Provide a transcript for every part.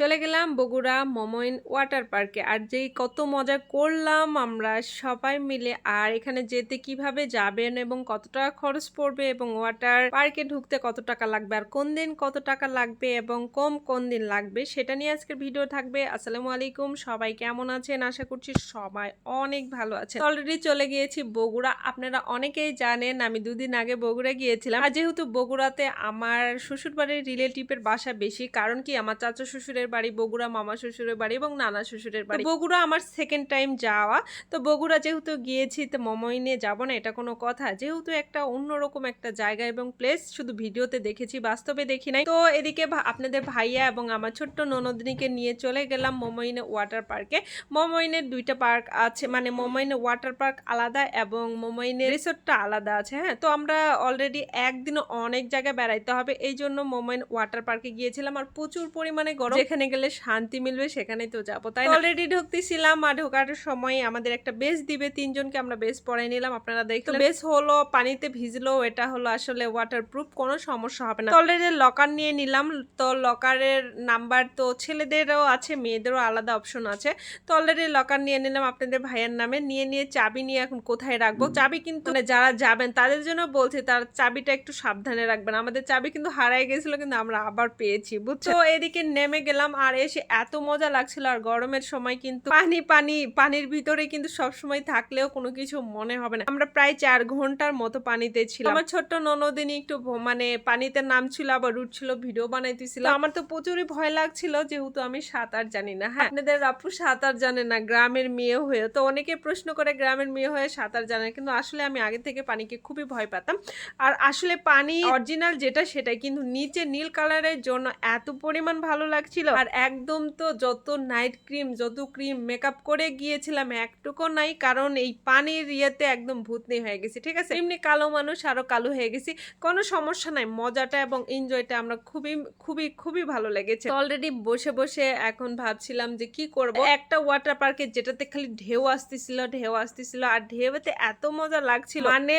চলে গেলাম বগুড়া মমইন ওয়াটার পার্কে। আর যেই কত মজা করলাম আমরা সবাই মিলে, আর এখানে যেতে কীভাবে যাবেন এবং কত টাকা খরচ পড়বে এবং ওয়াটার পার্কে ঢুকতে কত টাকা লাগবে, আর কোন দিন কত টাকা লাগবে এবং কম কোন দিন লাগবে, সেটা নিয়ে আজকের ভিডিও থাকবে। আসসালামু আলাইকুম, সবাই কেমন আছেন? আশা করছি সবাই অনেক ভালো আছে অলরেডি চলে গিয়েছি বগুড়া, আপনারা অনেকেই জানেন আমি দুদিন আগে বগুড়া গিয়েছিলাম। আর যেহেতু বগুড়াতে আমার শ্বশুর বাড়ির রিলেটিভের বাসা বেশি, কারণ কি আমার চাচা শ্বশুরের বাড়ি বগুড়া মামা শ্বশুরের বাড়ি এবং নানা শ্বশুরের বাড়ি। বগুড়া আমার সেকেন্ড টাইম যাওয়া। তো বগুড়া যেহেতু গিয়েছি তো মমই নিয়ে যাব না এটা কোনো কথা। যেহেতু একটা অন্যরকম একটা জায়গা এবং প্লেস শুধু ভিডিওতে দেখেছি বাস্তবে দেখি নাই। তো এদিকে আপনাদের ভাইয়া এবং আমার ছোট্ট ননদিনীকে নিয়ে চলে গেলাম মোমইনে ওয়াটার পার্কে মোমইনের দুইটা পার্ক আছে মানে মোমইনে ওয়াটার পার্ক আলাদা এবং মোমইনে রিসোর্টটা আলাদা আছে হ্যাঁ? তো আমরা অলরেডি একদিন অনেক জায়গায় বেড়াইতে হবে এই জন্য মোমইন ওয়াটার পার্কে গিয়েছিলাম। আর প্রচুর পরিমাণে গরম। যেখানে গেলে শান্তি মিলবে সেখানে তো যাব। তাই অলরেডি ঢুকতেছিলাম আর ঢোকার সময় আমাদের একটা বেস দিবে তিনজনকে আমরা বেস পরাই নিলাম। আপনারা দেখতে বেস হলো পানিতে ভিজলো এটা হলো আসলে ওয়াটার প্রুফ কোনো সমস্যা হবে না। অলরেডি লকার নিয়ে নিলাম তো লকারের নাম্বার তো ছেলেদেরও আছে মেয়েদেরও আলাদা অপশন আছে। তো অলরেডি লকার নিয়ে নিলাম আপনাদের ভাইয়ের নামে নিয়ে নিয়ে চাবি নিয়ে এখন কোথায় রাখব? চাবি কিন্তু মানে যারা যাবেন তাদের জন্য বলছি তার চাবিটা একটু সাবধানে রাখবেন। আমাদের চাবি কিন্তু হারাই গেছিল কিন্তু আমরা আবার পেয়েছি বুঝছ এদিকে নেমে গেলাম আর এসে এত মজা লাগছিল। আর গরমের সময় কিন্তু পানি পানি পানির ভিতরে কিন্তু সব সময় থাকলেও কোনো কিছু মনে হবে না। আমরা প্রায় চার ঘণ্টার মতো পানিতে ছিলাম। আমার ছোট্ট ননদিনী একটু মানে পানিতে নামছিল আবার উঠছিল ভিডিও বানাইতেছিল। আমার তো প্রচুরই ভয় লাগছিল যেহেতু আমি সাঁতার জানি না। হ্যাঁ আপনাদের আপু সাঁতার জানে না গ্রামের মেয়ে হয়ে তো অনেকে প্রশ্ন করে গ্রামের মেয়ে হয়ে সাঁতার জানে। কিন্তু আসলে আমি আগে থেকে পানিকে খুবই ভয় পেতাম। আর আসলে পানি অরিজিনাল যেটা সেটাই কিন্তু নিচে নীল কালারের জন্য এত পরিমাণ ভালো লাগছিল। আর একদম তো যত নাইট ক্রিম যত ক্রিম মেকআপ করে গিয়েছিলাম, একটুকু নাই, কারণ এই পানির ইয়েতে একদম ভূতনি হয়ে গেছি, ঠিক আছে? এমনি কালো মানুষ, আরও কালো হয়ে গেছি। কোনো সমস্যা নাই, মজাটা এবং এনজয়টা আমরা খুবই খুবই খুবই ভালো লেগেছে। অলরেডি বসে বসে এখন ভাবছিলাম যে কি করব? একটা ওয়াটার পার্কে যেটাতে খালি ঢেউ আসতেছিল ঢেউ আসতেছিল, আর ঢেউতে এত মজা লাগছিল। মানে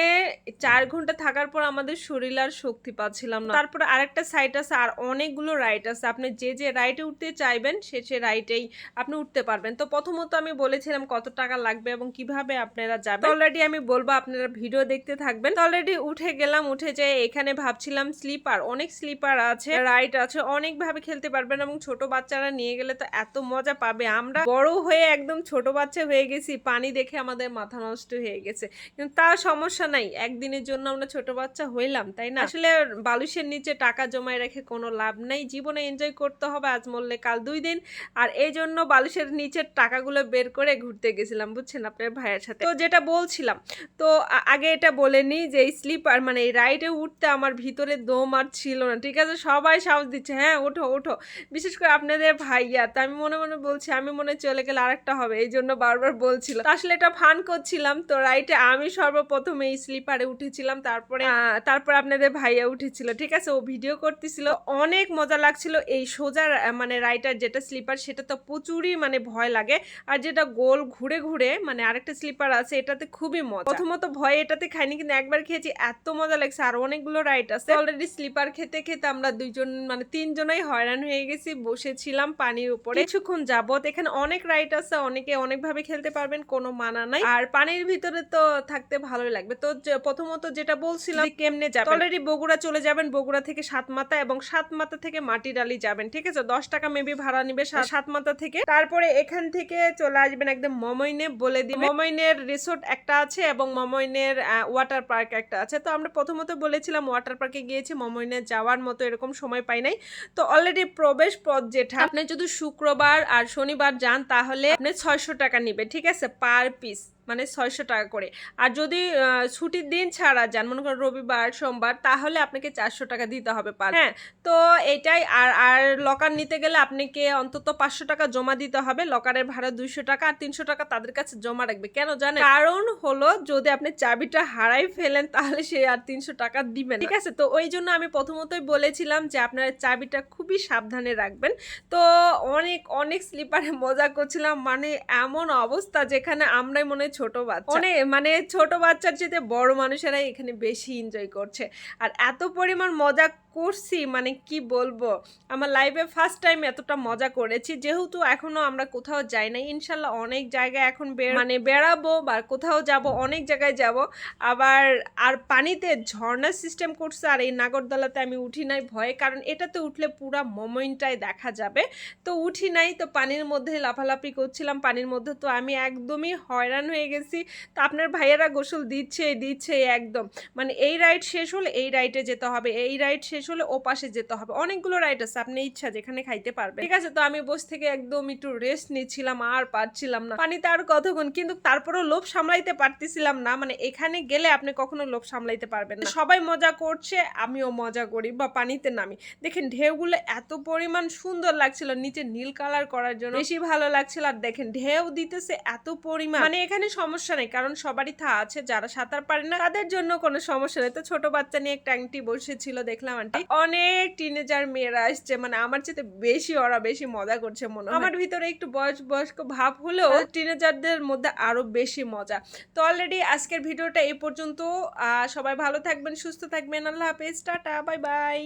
চার ঘণ্টা থাকার পর আমাদের শরীর আর শক্তি পাচ্ছিলাম না। তারপরে আরেকটা সাইড আছে, আর অনেকগুলো রাইড আছে। আপনি যে যে রাইডে উঠতে চাইবেন, সে সে রাইডেই আপনি উঠতে পারবেন। তো প্রথমত আমি বলেছিলাম কত টাকা লাগবে এবং কীভাবে আপনারা যাবেন। অলরেডি আমি বলব, আপনারা ভিডিও দেখতে থাকবেন। অলরেডি উঠে গেলাম, উঠে যেয়ে এখানে ভাবছিলাম স্লিপার, অনেক স্লিপার আছে রাইড আছে অনেক ভাবে খেলতে পারবেন এবং ছোট বাচ্চারা নিয়ে গেলে তো এত মজা পাবে। আমরা বড় হয়ে একদম ছোট বাচ্চা হয়ে গেছি, পানি দেখে আমাদের মাথা নষ্ট হয়ে গেছে। কিন্তু তা সমস্যা নাই, একদিনের জন্য আমরা ছোট বাচ্চা হইলাম, তাই না? আসলে বালুশের নিচে টাকা জমায় রেখে কোনো লাভ নাই, জীবনে এনজয় করতে হবে, আজ মরলে কাল দুই দিন। আর এই জন্য বালুসের নিচের টাকাগুলো বের করে ঘুরতে গেছিলাম, বুঝছেন আপনার ভাইয়ের সাথে। তো যেটা বলছিলাম, তো আগে এটা বলে নিই যে এই স্লিপার মানে এই রাইডে উঠতে আমার ভিতরে দম আর ছিল না, ঠিক আছে? সবাই সাহস দিচ্ছে হ্যাঁ ওঠো ওঠো। বিশেষ করে আপনাদের ভাইয়া, তো আমি মনে মনে বলছি, আমি মনে চলে গেলে আরেকটা হবে, এই জন্য বারবার বলছিল। তো আসলে এটা ফান করছিলাম, তো রাইটে আমি সর্বপ্রথম এই স্লিপারে উঠেছিলাম, তারপরে তারপর আপনাদের ভাইয়া উঠেছিল, ঠিক আছে? ও ভিডিও করতেছিল অনেক মজা লাগছিল, এই সোজা মানে রাইটার যেটা স্লিপার সেটা তো প্রচুরই মানে ভয় লাগে। আর যেটা গোল ঘুরে ঘুরে মানে আরেকটা স্লিপার আছে, এটাতে খুবই মজা। প্রথমত ভয় এটাতে খাইনি, কিন্তু একবার খেয়েছি, এত মজা লাগছে। আর অনেকগুলো রাইড আছে। অলরেডি স্লিপার খেতে খেতে আমরা দুইজন মানে তিনজনই হয়রান হয়ে গেছি, বসেছিলাম পানির উপরে। কিছুক্ষণ যাবত এখানে অনেক রাইড আছে, অনেকে অনেকভাবে খেলতে পারবেন, কোনো মানা নাই। আর পানির ভিতরে তো থাকতে ভালোই লাগবে। তো প্রথমত যেটা বলছিলাম কেমনে যাবেন। অলরেডি বগুড়া চলে যাবেন, বগুড়া থেকে সাতমাথা এবং সাতমাথা থেকে মাটিডালি যাবেন, ঠিক আছে? দশ টাকা মেবি ভাড়া নিবে সা- সাতমাথা থেকে। তারপরে এখান থেকে চলে আসবেন একদম মমইনে বলে দিবে। মমইনের রিসোর্ট একটা আছে এবং মমইনের ওয়াটার পার্ক একটা আছে। তো আমরা প্রথমত বলেছিলাম ওয়াটার পার্কে গিয়েছি মমইনে যাওয়ার মতো এরকম সময় পাই নাই। তো অলরেডি প্রবেশ পথ যেটা আপনি যদি শুক্রবার আর শনিবার যান তাহলে আপনি ছয়শো টাকা নিবে ঠিক আছে? পার পিস মানে ছয়শো টাকা করে। আর যদি ছুটির দিন ছাড়া যান মনে করেন রবিবার সোমবার তাহলে আপনাকে চারশো টাকা দিতে হবে পার। হ্যাঁ। তো এটাই আর আর লকার নিতে গেলে আপনাকে অন্তত পাঁচশো টাকা জমা দিতে হবে। লকারের ভাড়া দুইশো টাকা আর তিনশো টাকা তাদের কাছে জমা রাখবে। কেন জানেন? কারণ হলো যদি আপনি চাবিটা হারাই ফেলেন তাহলে সে আর তিনশো টাকা দিবেন ঠিক আছে? তো ওই জন্য আমি প্রথমতই বলেছিলাম যে আপনারা চাবিটা খুবই সাবধানে রাখবেন। তো অনেক অনেক স্লিপারে মজা করছিলাম। মানে এমন অবস্থা যেখানে আমরাই মনে হয় ছোট বাচ্চা। মানে মানে ছোট বাচ্চার চেয়ে বড় মানুষেরাই এখানে বেশি এনজয় করছে। আর এত পরিমাণ মজা করছি মানে কি বলব? আমার লাইফে ফার্স্ট টাইম এতটা মজা করেছি, যেহেতু এখনও আমরা কোথাও যাই নাই, ইনশাল্লাহ অনেক জায়গায় এখন বের মানে বেড়াবো বা কোথাও যাব, অনেক জায়গায় যাব, আবার, আর পানিতে ঝর্ণার সিস্টেম করছে, আর এই নাগরদোলাতে আমি উঠি নাই ভয়ে, কারণ এটাতে উঠলে পুরা মোমেন্টটাই দেখা যাবে। তো উঠি নাই, তো পানির মধ্যে লাফালাফি করছিলাম, পানির মধ্যে তো আমি একদমই হয়রান হয়ে গেছি। তো আপনার ভাইয়েরা গোসল দিচ্ছে দিচ্ছে একদম। মানে এই রাইড শেষ হলে এই রাইডে যেতে হবে, এই রাইড শেষ হলে ও পাশে যেতে হবে। অনেকগুলো রাইড আছে, আপনি ইচ্ছা যেখানে খাইতে পারবেন। ঠিক আছে, তো আমি বসে থেকে একদম একটু রেস্ট নিচ্ছিলাম, আর পারছিলাম না। পানিতে আর কতক্ষণ? কিন্তু তারপরেও লোভ সামলাইতে পারতেছিলাম না মানে এখানে গেলে আপনি কখনো লোভ সামলাইতে পারবেন না। সবাই মজা করছে, আমিও মজা করি, বা পানিতে নামি। দেখেন, ঢেউগুলো এত পরিমাণ সুন্দর লাগছিল, নিচে নীল কালার করার জন্য। বেশি ভালো লাগছিল, আর দেখেন, ঢেউ দিতেছে এত পরিমাণ। মানে এখানে সমস্যা নেই, কারণ সবারই থা আছে, যারা সাঁতার পারে না, তাদের জন্য কোনো সমস্যা নেই। তো ছোট বাচ্চা নিয়ে একটা আংটি বসেছিল, দেখলাম আন্টি। অনেক টিনেজার মেয়েরা আসছে মানে আমার চেয়ে বেশি ওরা বেশি মজা করছে মনে হয়। আমার ভিতরে একটু বয়স বয়স্ক ভাব হলেও টিনেজারদের মধ্যে আরও বেশি মজা। তো অলরেডি আজকের ভিডিওটা এই পর্যন্ত আহ, সবাই ভালো থাকবেন সুস্থ থাকবেন। আল্লাহ হাফেজ। Tata bye bye